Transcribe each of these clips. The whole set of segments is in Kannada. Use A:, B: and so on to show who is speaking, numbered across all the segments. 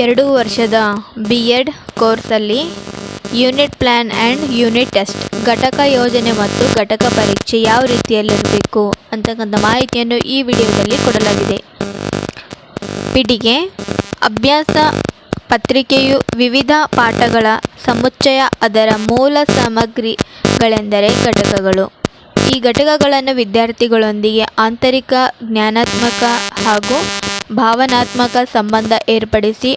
A: ಎರಡು ವರ್ಷದ B Ed ಕೋರ್ಸಲ್ಲಿ unit plan and unit test, ಘಟಕ ಯೋಜನೆ ಮತ್ತು ಘಟಕ ಪರೀಕ್ಷೆ ಯಾವ ರೀತಿಯಲ್ಲಿರಬೇಕು ಅಂತಕ್ಕಂಥ ಮಾಹಿತಿಯನ್ನು ಈ ವಿಡಿಯೋದಲ್ಲಿ ಕೊಡಲಾಗಿದೆ. ಪಿಡಿಗೆ ಅಭ್ಯಾಸ ಪತ್ರಿಕೆಯು ವಿವಿಧ ಪಾಠಗಳ ಸಮುಚ್ಚಯ ಅದರ ಮೂಲ ಸಾಮಗ್ರಿಗಳೆಂದರೆ ಘಟಕಗಳು. ಈ ಘಟಕಗಳನ್ನು ವಿದ್ಯಾರ್ಥಿಗಳೊಂದಿಗೆ ಆಂತರಿಕ, ಜ್ಞಾನಾತ್ಮಕ ಹಾಗೂ ಭಾವನಾತ್ಮಕ ಸಂಬಂಧ ಏರ್ಪಡಿಸಿ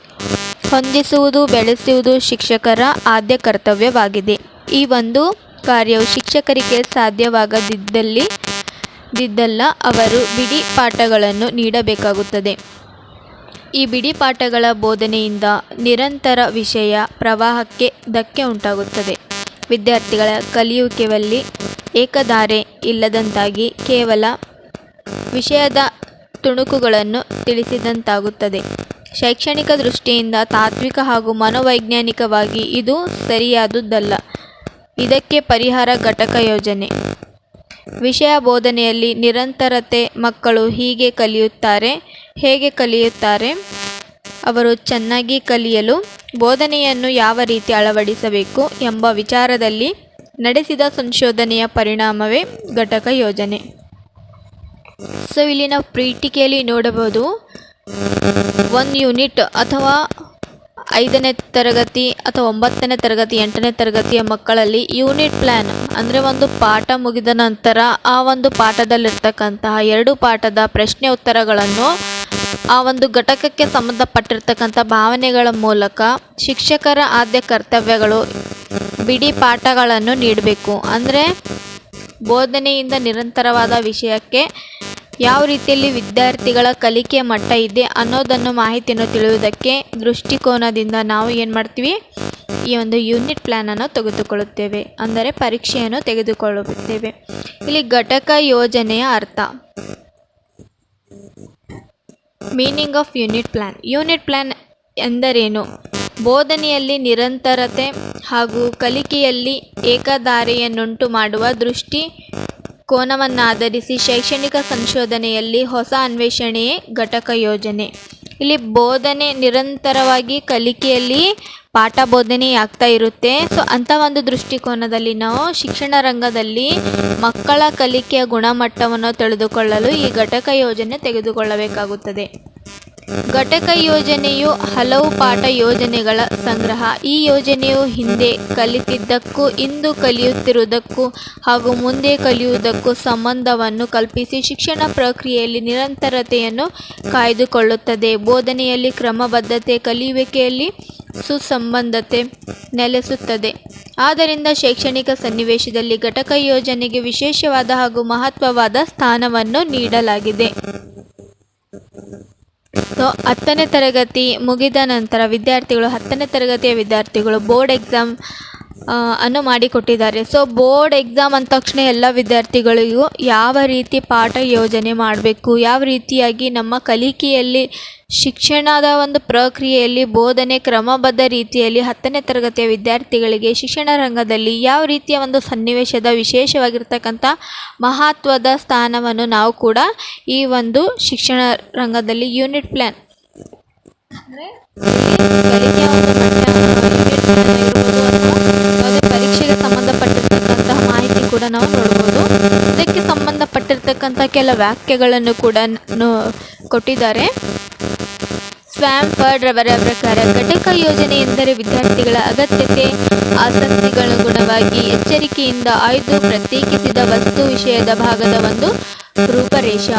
A: ಹೊಂದಿಸುವುದು, ಬೆಳೆಸುವುದು ಶಿಕ್ಷಕರ ಆದ್ಯ ಕರ್ತವ್ಯವಾಗಿದೆ. ಈ ಒಂದು ಕಾರ್ಯವು ಶಿಕ್ಷಕರಿಗೆ ಸಾಧ್ಯವಾಗದಿದ್ದಲ್ಲಿ, ದಿದ್ದಲ್ಲ, ಅವರು ಬಿಡಿ ಪಾಠಗಳನ್ನು ನೀಡಬೇಕಾಗುತ್ತದೆ. ಈ ಬಿಡಿ ಪಾಠಗಳ ಬೋಧನೆಯಿಂದ ನಿರಂತರ ವಿಷಯ ಪ್ರವಾಹಕ್ಕೆ ಧಕ್ಕೆ ಉಂಟಾಗುತ್ತದೆ. ವಿದ್ಯಾರ್ಥಿಗಳ ಕಲಿಯುವಿಕೆಯಲ್ಲಿ ಏಕಧಾರೆ ಇಲ್ಲದಂತಾಗಿ ಕೇವಲ ವಿಷಯದ ತುಣುಕುಗಳನ್ನು ತಿಳಿಸಿದಂತಾಗುತ್ತದೆ. ಶೈಕ್ಷಣಿಕ ದೃಷ್ಟಿಯಿಂದ ತಾತ್ವಿಕ ಹಾಗೂ ಮನೋವೈಜ್ಞಾನಿಕವಾಗಿ ಇದು ಸರಿಯಾದುದಲ್ಲ. ಇದಕ್ಕೆ ಪರಿಹಾರ ಘಟಕ ಯೋಜನೆ. ವಿಷಯ ಬೋಧನೆಯಲ್ಲಿ ನಿರಂತರತೆ ಮಕ್ಕಳು ಹೀಗೆ ಕಲಿಯುತ್ತಾರೆ, ಹೇಗೆ ಕಲಿಯುತ್ತಾರೆ? ಅವರು ಚೆನ್ನಾಗಿ ಕಲಿಯಲು ಬೋಧನೆಯನ್ನು ಯಾವ ರೀತಿ ಅಳವಡಿಸಬೇಕು ಎಂಬ ವಿಚಾರದಲ್ಲಿ ನಡೆಸಿದ ಸಂಶೋಧನೆಯ ಪರಿಣಾಮವೇ ಘಟಕ ಯೋಜನೆ. ಸೊ ಇಲ್ಲಿ ನಾವು ಪ್ರೀಟಿಕೆಯಲ್ಲಿ ನೋಡಬಹುದು ಒನ್ ಯೂನಿಟ್ ಅಥವಾ ಐದನೇ ತರಗತಿ ಅಥವಾ ಒಂಬತ್ತನೇ ತರಗತಿ, ಎಂಟನೇ ತರಗತಿಯ ಮಕ್ಕಳಲ್ಲಿ ಯೂನಿಟ್ ಪ್ಲ್ಯಾನ್ ಅಂದರೆ ಒಂದು ಪಾಠ ಮುಗಿದ ನಂತರ ಆ ಒಂದು ಪಾಠದಲ್ಲಿರ್ತಕ್ಕಂತಹ ಎರಡು ಪಾಠದ ಪ್ರಶ್ನೆ ಉತ್ತರಗಳನ್ನು ಆ ಒಂದು ಘಟಕಕ್ಕೆ ಸಂಬಂಧಪಟ್ಟಿರ್ತಕ್ಕಂಥ ಭಾವನೆಗಳ ಮೂಲಕ ಶಿಕ್ಷಕರ ಆದ್ಯ ಕರ್ತವ್ಯಗಳು ಬಿಡಿ ಪಾಠಗಳನ್ನು ನೀಡಬೇಕು. ಅಂದರೆ ಬೋಧನೆಯಿಂದ ನಿರಂತರವಾದ ವಿಷಯಕ್ಕೆ ಯಾವ ರೀತಿಯಲ್ಲಿ ವಿದ್ಯಾರ್ಥಿಗಳ ಕಲಿಕೆಯ ಮಟ್ಟ ಇದೆ ಅನ್ನೋದನ್ನು ಮಾಹಿತಿಯನ್ನು ತಿಳಿಯುವುದಕ್ಕೆ ದೃಷ್ಟಿಕೋನದಿಂದ ನಾವು ಏನು ಮಾಡ್ತೀವಿ? ಈ ಒಂದು ಯೂನಿಟ್ ಪ್ಲ್ಯಾನನ್ನು ತೆಗೆದುಕೊಳ್ಳುತ್ತೇವೆ. ಅಂದರೆ ಪರೀಕ್ಷೆಯನ್ನು ತೆಗೆದುಕೊಳ್ಳುತ್ತೇವೆ. ಇಲ್ಲಿ ಘಟಕ ಯೋಜನೆಯ ಅರ್ಥ. Meaning of unit plan unit plan ಎಂದರೇನು? ಬೋಧನೆಯಲ್ಲಿ ನಿರಂತರತೆ ಹಾಗೂ ಕಲಿಕೆಯಲ್ಲಿ ಏಕಧಾರೆಯನ್ನುಂಟು ಮಾಡುವ ದೃಷ್ಟಿ ಕೋನವನ್ನಾಧರಿಸಿ ಶೈಕ್ಷಣಿಕ ಸಂಶೋಧನೆಯಲ್ಲಿ ಹೊಸ ಅನ್ವೇಷಣೆಯೇ ಘಟಕ ಯೋಜನೆ. ಇಲ್ಲಿ ಬೋಧನೆ ನಿರಂತರವಾಗಿ ಕಲಿಕೆಯಲ್ಲಿ ಪಾಠ ಬೋಧನೆ ಆಗ್ತಾ ಇರುತ್ತೆ. ಸೊ, ಅಂಥ ಒಂದು ದೃಷ್ಟಿಕೋನದಲ್ಲಿ ನಾವು ಶಿಕ್ಷಣ ರಂಗದಲ್ಲಿ ಮಕ್ಕಳ ಕಲಿಕೆಯ ಗುಣಮಟ್ಟವನ್ನು ತಿಳಿದುಕೊಳ್ಳಲು ಈ ಘಟಕ ಯೋಜನೆ ತೆಗೆದುಕೊಳ್ಳಬೇಕಾಗುತ್ತದೆ. ಘಟಕ ಯೋಜನೆಯು ಹಲವು ಪಾಠ ಯೋಜನೆಗಳ ಸಂಗ್ರಹ. ಈ ಯೋಜನೆಯು ಹಿಂದೆ ಕಲಿತಿದ್ದಕ್ಕೂ, ಇಂದು ಕಲಿಯುತ್ತಿರುವುದಕ್ಕೂ ಹಾಗೂ ಮುಂದೆ ಕಲಿಯುವುದಕ್ಕೂ ಸಂಬಂಧವನ್ನು ಕಲ್ಪಿಸಿ ಶಿಕ್ಷಣ ಪ್ರಕ್ರಿಯೆಯಲ್ಲಿ ನಿರಂತರತೆಯನ್ನು ಕಾಯ್ದುಕೊಳ್ಳುತ್ತದೆ. ಬೋಧನೆಯಲ್ಲಿ ಕ್ರಮಬದ್ಧತೆ, ಕಲಿಯುವಿಕೆಯಲ್ಲಿ ಸುಸಂಬದ್ಧತೆ ನೆಲೆಸುತ್ತದೆ. ಆದ್ದರಿಂದ ಶೈಕ್ಷಣಿಕ ಸನ್ನಿವೇಶದಲ್ಲಿ ಘಟಕ ಯೋಜನೆಗೆ ವಿಶೇಷವಾದ ಹಾಗೂ ಮಹತ್ವವಾದ ಸ್ಥಾನವನ್ನು ನೀಡಲಾಗಿದೆ. ಸೊ ಹತ್ತನೇ ತರಗತಿ ಮುಗಿದ ನಂತರ ವಿದ್ಯಾರ್ಥಿಗಳು ಹತ್ತನೇ ತರಗತಿಯ ವಿದ್ಯಾರ್ಥಿಗಳು ಬೋರ್ಡ್ ಎಕ್ಸಾಮ್ ಅನ್ನು ಮಾಡಿಕೊಟ್ಟಿದ್ದಾರೆ ಸೊ ಬೋರ್ಡ್ ಎಕ್ಸಾಮ್ ಅಂದ ತಕ್ಷಣ ಎಲ್ಲ ವಿದ್ಯಾರ್ಥಿಗಳಿಗೂ ಯಾವ ರೀತಿ ಪಾಠ ಯೋಜನೆ ಮಾಡಬೇಕು, ಯಾವ ರೀತಿಯಾಗಿ ನಮ್ಮ ಕಲಿಕೆಯಲ್ಲಿ ಶಿಕ್ಷಣದ ಒಂದು ಪ್ರಕ್ರಿಯೆಯಲ್ಲಿ ಬೋಧನೆ ಕ್ರಮಬದ್ಧ ರೀತಿಯಲ್ಲಿ ಹತ್ತನೇ ತರಗತಿಯ ವಿದ್ಯಾರ್ಥಿಗಳಿಗೆ ಶಿಕ್ಷಣ ರಂಗದಲ್ಲಿ ಯಾವ ರೀತಿಯ ಒಂದು ಸನ್ನಿವೇಶದ ವಿಶೇಷವಾಗಿರ್ತಕ್ಕಂಥ ಮಹತ್ವದ ಸ್ಥಾನವನ್ನು ನಾವು ಕೂಡ ಈ ಒಂದು ಶಿಕ್ಷಣ ರಂಗದಲ್ಲಿ ಯೂನಿಟ್ ಪ್ಲ್ಯಾನ್ ಅಂದರೆ ಕೆಲ ವಾಕ್ಯಗಳನ್ನು ಕೂಡ ಕೊಟ್ಟಿದ್ದಾರೆ. ಸ್ವ್ಯಾಮ್ ರವರ ಪ್ರಕಾರ ಘಟಕ ಯೋಜನೆ ಎಂದರೆ ವಿದ್ಯಾರ್ಥಿಗಳ ಅಗತ್ಯತೆ ಆಸಕ್ತಿಗಳನುಗುಣವಾಗಿ ಎಚ್ಚರಿಕೆಯಿಂದ ಆಯ್ದು ಪ್ರತ್ಯೇಕಿಸಿದ ವಸ್ತು ವಿಷಯದ ಭಾಗದ ಒಂದು ರೂಪರೇಷ.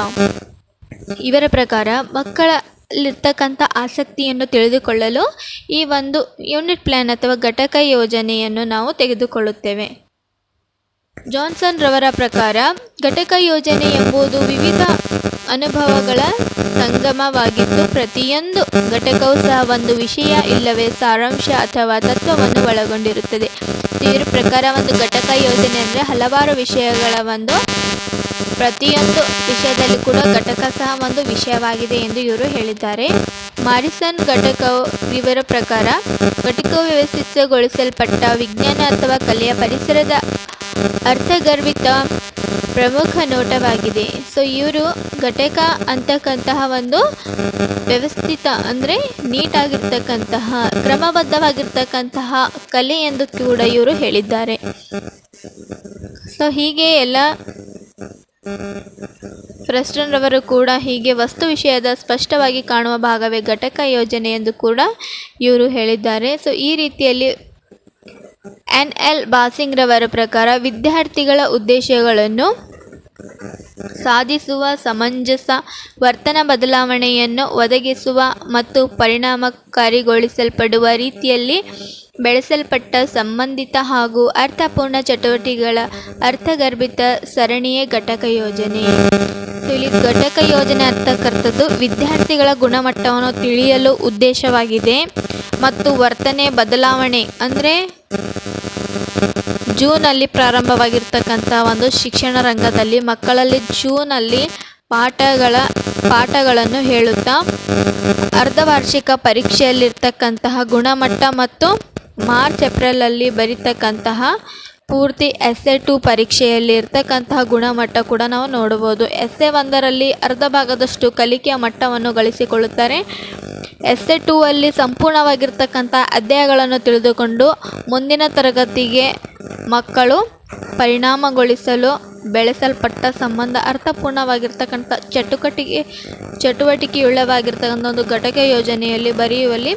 A: ಇವರ ಪ್ರಕಾರ ಮಕ್ಕಳಲ್ಲಿರ್ತಕ್ಕಂಥ ಆಸಕ್ತಿಯನ್ನು ತಿಳಿದುಕೊಳ್ಳಲು ಈ ಒಂದು ಯೂನಿಟ್ ಪ್ಲ್ಯಾನ್ ಅಥವಾ ಘಟಕ ಯೋಜನೆಯನ್ನು ನಾವು ತೆಗೆದುಕೊಳ್ಳುತ್ತೇವೆ. ಜಾನ್ಸನ್ ರವರ ಪ್ರಕಾರ ಘಟಕ ಯೋಜನೆ ಎಂಬುದು ವಿವಿಧ ಅನುಭವಗಳ ಸಂಗಮವಾಗಿದ್ದು, ಪ್ರತಿಯೊಂದು ಘಟಕವೂ ಸಹ ಒಂದು ವಿಷಯ ಇಲ್ಲವೇ ಸಾರಾಂಶ ಅಥವಾ ತತ್ವವನ್ನು ಒಳಗೊಂಡಿರುತ್ತದೆ. ಇವರ ಪ್ರಕಾರ ಒಂದು ಘಟಕ ಯೋಜನೆ ಅಂದರೆ ಹಲವಾರು ವಿಷಯಗಳ ಒಂದು, ಪ್ರತಿಯೊಂದು ವಿಷಯದಲ್ಲಿ ಕೂಡ ಘಟಕ ಸಹ ಒಂದು ವಿಷಯವಾಗಿದೆ ಎಂದು ಇವರು ಹೇಳಿದ್ದಾರೆ. ಮಾರಿಸನ್ ಘಟಕವು ಇವರ ಪ್ರಕಾರ ಘಟಕ ವ್ಯವಸ್ಥಿತಗೊಳಿಸಲ್ಪಟ್ಟ ವಿಜ್ಞಾನ ಅಥವಾ ಕಲೆಯ ಪರಿಸರದ ಅರ್ಥಗರ್ಭಿತ ಪ್ರಮುಖ ನೋಟವಾಗಿದೆ. ಸೊ, ಇವರು ಘಟಕ ಅಂತಕ್ಕಂತಹ ಒಂದು ವ್ಯವಸ್ಥಿತ ಅಂದರೆ ನೀಟಾಗಿರ್ತಕ್ಕಂತಹ, ಕ್ರಮಬದ್ಧವಾಗಿರ್ತಕ್ಕಂತಹ ಕಲೆ ಎಂದು ಕೂಡ ಇವರು ಹೇಳಿದ್ದಾರೆ. ಸೊ, ಹೀಗೆ ಎಲ್ಲ ರವರು ಕೂಡ ಹೀಗೆ ವಸ್ತು ವಿಷಯದ ಸ್ಪಷ್ಟವಾಗಿ ಕಾಣುವ ಭಾಗವೇ ಘಟಕ ಯೋಜನೆ ಎಂದು ಕೂಡ ಇವರು ಹೇಳಿದ್ದಾರೆ. ಸೊ, ಈ ರೀತಿಯಲ್ಲಿ ಎನ್ ಎಲ್ ಬಾಸಿಂಗ್ರವರ ಪ್ರಕಾರ ವಿದ್ಯಾರ್ಥಿಗಳ ಉದ್ದೇಶಗಳನ್ನು ಸಾಧಿಸುವ ಸಮಂಜಸ ವರ್ತನ ಬದಲಾವಣೆಯನ್ನು ಒದಗಿಸುವ ಮತ್ತು ಪರಿಣಾಮಕಾರಿಗೊಳಿಸಲ್ಪಡುವ ರೀತಿಯಲ್ಲಿ ಬೆಳೆಸಲ್ಪಟ್ಟ ಸಂಬಂಧಿತ ಹಾಗೂ ಅರ್ಥಪೂರ್ಣ ಚಟುವಟಿಕೆಗಳ ಅರ್ಥಗರ್ಭಿತ ಸರಣಿಯೇ ಘಟಕ ಯೋಜನೆ. ತಿಳಿ, ಘಟಕ ಯೋಜನೆ ಅರ್ಥಕರ್ತದ್ದು ವಿದ್ಯಾರ್ಥಿಗಳ ಗುಣಮಟ್ಟವನ್ನು ತಿಳಿಯಲು ಉದ್ದೇಶವಾಗಿದೆ. ಮತ್ತು ವರ್ತನೆ ಬದಲಾವಣೆ ಅಂದರೆ ಜೂನಲ್ಲಿ ಪ್ರಾರಂಭವಾಗಿರ್ತಕ್ಕಂಥ ಒಂದು ಶಿಕ್ಷಣ ರಂಗದಲ್ಲಿ ಮಕ್ಕಳಲ್ಲಿ ಜೂನಲ್ಲಿ ಪಾಠಗಳ, ಪಾಠಗಳನ್ನು ಹೇಳುತ್ತಾ ಅರ್ಧವಾರ್ಷಿಕ ಪರೀಕ್ಷೆಯಲ್ಲಿರ್ತಕ್ಕಂತಹ ಗುಣಮಟ್ಟ ಮತ್ತು ಮಾರ್ಚ್, ಏಪ್ರಿಲಲ್ಲಿ ಬರೀತಕ್ಕಂತಹ ಪೂರ್ತಿ ಎಸ್ ಎ ಟು ಪರೀಕ್ಷೆಯಲ್ಲಿ ಇರ್ತಕ್ಕಂತಹ ಗುಣಮಟ್ಟ ಕೂಡ ನಾವು ನೋಡ್ಬೋದು ಎಸ್ ಎ ಒಂದರಲ್ಲಿ ಅರ್ಧ ಭಾಗದಷ್ಟು ಕಲಿಕೆಯ ಮಟ್ಟವನ್ನು ಗಳಿಸಿಕೊಳ್ಳುತ್ತಾರೆ. ಎಸ್ ಎ ಟೂ ಅಲ್ಲಿ ಸಂಪೂರ್ಣವಾಗಿರ್ತಕ್ಕಂಥ ಅಧ್ಯಾಯಗಳನ್ನು ತಿಳಿದುಕೊಂಡು ಮುಂದಿನ ತರಗತಿಗೆ ಮಕ್ಕಳು ಪರಿಣಾಮಗೊಳಿಸಲು ಬೆಳೆಸಲ್ಪಟ್ಟ ಸಂಬಂಧ ಅರ್ಥಪೂರ್ಣವಾಗಿರ್ತಕ್ಕಂಥ ಚಟುವಟಿಕೆ ಚಟುವಟಿಕೆಯುಳ್ಳವಾಗಿರ್ತಕ್ಕಂಥ ಒಂದು ಘಟಕ ಯೋಜನೆಯಲ್ಲಿ ಬರೆಯುವಲ್ಲಿ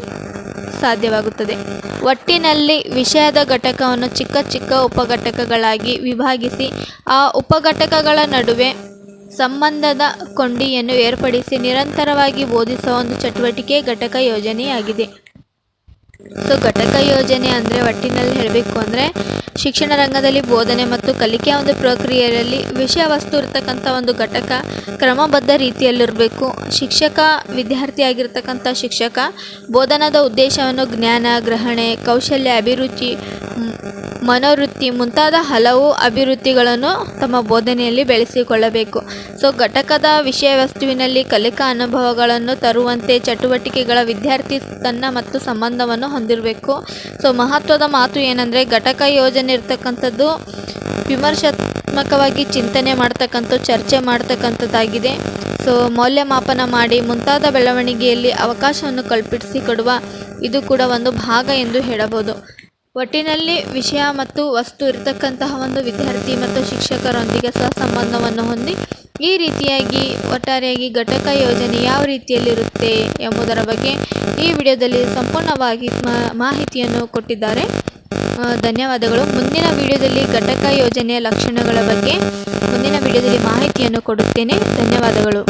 A: ಸಾಧ್ಯವಾಗುತ್ತದೆ. ಒಟ್ಟಿನಲ್ಲಿ ವಿಷಯದ ಘಟಕವನ್ನು ಚಿಕ್ಕ ಚಿಕ್ಕ ಉಪಘಟಕಗಳಾಗಿ ವಿಭಾಗಿಸಿ ಆ ಉಪಘಟಕಗಳ ನಡುವೆ ಸಂಬಂಧದ ಕೊಂಡಿಯನ್ನು ಏರ್ಪಡಿಸಿ ನಿರಂತರವಾಗಿ ಬೋಧಿಸುವ ಒಂದು ಚಟುವಟಿಕೆ ಘಟಕ ಯೋಜನೆಯಾಗಿದೆ. ಸೊ, ಘಟಕ ಯೋಜನೆ ಅಂದರೆ ಒಟ್ಟಿನಲ್ಲಿ ಹೇಳಬೇಕು ಅಂದರೆ ಶಿಕ್ಷಣ ರಂಗದಲ್ಲಿ ಬೋಧನೆ ಮತ್ತು ಕಲಿಕೆಯ ಒಂದು ಪ್ರಕ್ರಿಯೆಯಲ್ಲಿ ವಿಷಯ ವಸ್ತು ಇರತಕ್ಕಂಥ ಒಂದು ಘಟಕ, ಕ್ರಮಬದ್ಧ ರೀತಿಯಲ್ಲಿರಬೇಕು. ಶಿಕ್ಷಕ ವಿದ್ಯಾರ್ಥಿಯಾಗಿರ್ತಕ್ಕಂಥ ಶಿಕ್ಷಕ ಬೋಧನದ ಉದ್ದೇಶವನ್ನು ಜ್ಞಾನ, ಗ್ರಹಣೆ, ಕೌಶಲ್ಯ, ಅಭಿರುಚಿ ಮನೋವೃತ್ತಿ ಮುಂತಾದ ಹಲವು ಅಭಿವೃದ್ಧಿಗಳನ್ನು ತಮ್ಮ ಬೋಧನೆಯಲ್ಲಿ ಬೆಳೆಸಿಕೊಳ್ಳಬೇಕು. ಸೊ, ಘಟಕದ ವಿಷಯ ವಸ್ತುವಿನಲ್ಲಿ ಕಲಿಕಾ ಅನುಭವಗಳನ್ನು ತರುವಂತೆ ಚಟುವಟಿಕೆಗಳ ವಿದ್ಯಾರ್ಥಿ ತನ್ನ ಮತ್ತು ಸಂಬಂಧವನ್ನು ಹೊಂದಿರಬೇಕು. ಸೊ, ಮಹತ್ವದ ಮಾತು ಏನಂದರೆ, ಘಟಕ ಯೋಜನೆ ಇರ್ತಕ್ಕಂಥದ್ದು ವಿಮರ್ಶಾತ್ಮಕವಾಗಿ ಚಿಂತನೆ ಮಾಡ್ತಕ್ಕಂಥ ಚರ್ಚೆ ಮಾಡ್ತಕ್ಕಂಥದ್ದಾಗಿದೆ. ಸೊ, ಮೌಲ್ಯಮಾಪನ ಮಾಡಿ ಮುಂತಾದ ಬೆಳವಣಿಗೆಯಲ್ಲಿ ಅವಕಾಶವನ್ನು ಕಲ್ಪಿಸಿಕೊಡುವ ಇದು ಕೂಡ ಒಂದು ಭಾಗ ಎಂದು ಹೇಳಬಹುದು. ಒಟ್ಟಿನಲ್ಲಿ ವಿಷಯ ಮತ್ತು ವಸ್ತು ಇರತಕ್ಕಂತಹ ಒಂದು ವಿದ್ಯಾರ್ಥಿ ಮತ್ತು ಶಿಕ್ಷಕರೊಂದಿಗೆ ಸಹ ಸಂಬಂಧವನ್ನು ಹೊಂದಿ ಈ ರೀತಿಯಾಗಿ ಒಟ್ಟಾರೆಯಾಗಿ ಘಟಕ ಯೋಜನೆ ಯಾವ ರೀತಿಯಲ್ಲಿರುತ್ತೆ ಎಂಬುದರ ಬಗ್ಗೆ ಈ ವಿಡಿಯೋದಲ್ಲಿ ಸಂಪೂರ್ಣವಾಗಿ ಮಾಹಿತಿಯನ್ನು ಕೊಟ್ಟಿದ್ದಾರೆ. ಧನ್ಯವಾದಗಳು. ಮುಂದಿನ ವಿಡಿಯೋದಲ್ಲಿ ಘಟಕ ಯೋಜನೆಯ ಲಕ್ಷಣಗಳ ಬಗ್ಗೆ ಮುಂದಿನ ವಿಡಿಯೋದಲ್ಲಿ ಮಾಹಿತಿಯನ್ನು ಕೊಡುತ್ತೇನೆ. ಧನ್ಯವಾದಗಳು.